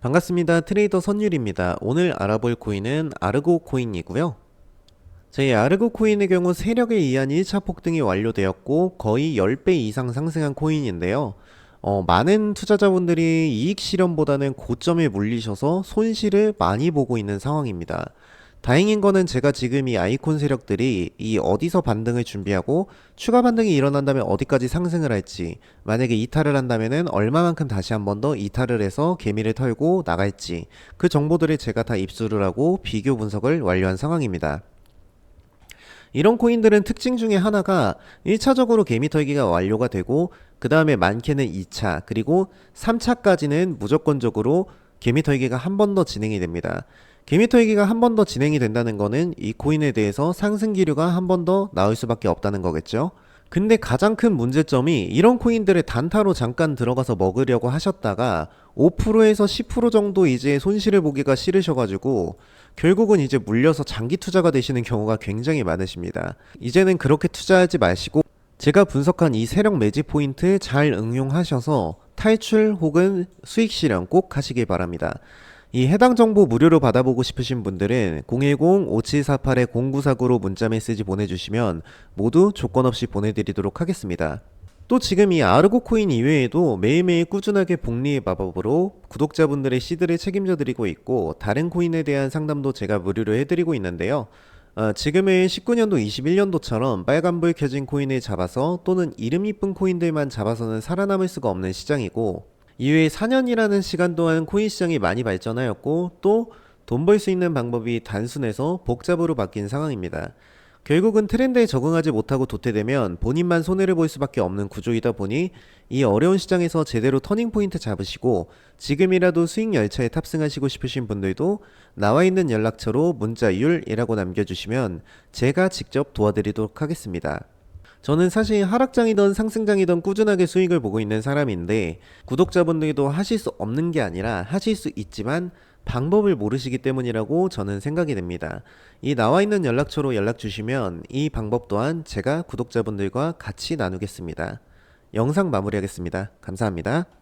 반갑습니다. 트레이더 선율입니다. 오늘 알아볼 코인은 아르고 코인이고요. 저희 아르고 코인의 경우 세력에 의한 1차 폭등이 완료되었고 거의 10배 이상 상승한 코인인데요. 어, 많은 투자자분들이 이익 실현보다는 고점에 물리셔서 손실을 많이 보고 있는 상황입니다. 다행인 거는 제가 지금 이 아이콘 세력들이 이 어디서 반등을 준비하고 추가 반등이 일어난다면 어디까지 상승을 할지 만약에 이탈을 한다면은 얼마만큼 다시 한 번 더 이탈을 해서 개미를 털고 나갈지 그 정보들을 제가 다 입수를 하고 비교 분석을 완료한 상황입니다. 이런 코인들은 특징 중에 하나가 1차적으로 개미 털기가 완료가 되고 그 다음에 많게는 2차 그리고 3차까지는 무조건적으로 개미 털기가 한 번 더 진행이 됩니다. 개미 털기가 한 번 더 진행이 된다는 거는 이 코인에 대해서 상승 기류가 한 번 더 나올 수밖에 없다는 거겠죠. 근데 가장 큰 문제점이 이런 코인들을 단타로 잠깐 들어가서 먹으려고 하셨다가 5%에서 10% 정도 이제 손실을 보기가 싫으셔가지고 결국은 이제 물려서 장기 투자가 되시는 경우가 굉장히 많으십니다. 이제는 그렇게 투자하지 마시고 제가 분석한 이 세력 매집 포인트 잘 응용하셔서 탈출 혹은 수익 실현 꼭 하시길 바랍니다. 이 해당 정보 무료로 받아보고 싶으신 분들은 010-5748-0949로 문자 메시지 보내주시면 모두 조건 없이 보내드리도록 하겠습니다. 또 지금 이 아르고 코인 이외에도 매일매일 꾸준하게 복리의 마법으로 구독자분들의 시드를 책임져 드리고 있고 다른 코인에 대한 상담도 제가 무료로 해드리고 있는데요. 어, 지금의 19년도 21년도처럼 빨간불 켜진 코인을 잡아서 또는 이름 이쁜 코인들만 잡아서는 살아남을 수가 없는 시장이고 이외에 4년이라는 시간 동안 코인 시장이 많이 발전하였고 또 돈 벌 수 있는 방법이 단순해서 복잡으로 바뀐 상황입니다. 결국은 트렌드에 적응하지 못하고 도태되면 본인만 손해를 볼 수밖에 없는 구조이다 보니 이 어려운 시장에서 제대로 터닝 포인트 잡으시고 지금이라도 수익 열차에 탑승하시고 싶으신 분들도 나와 있는 연락처로 문자 율이라고 남겨주시면 제가 직접 도와드리도록 하겠습니다. 저는 사실 하락장이든 상승장이든 꾸준하게 수익을 보고 있는 사람인데 구독자분들도 하실 수 없는 게 아니라 하실 수 있지만 방법을 모르시기 때문이라고 저는 생각이 됩니다. 이 나와 있는 연락처로 연락 주시면 이 방법 또한 제가 구독자분들과 같이 나누겠습니다. 영상 마무리하겠습니다. 감사합니다.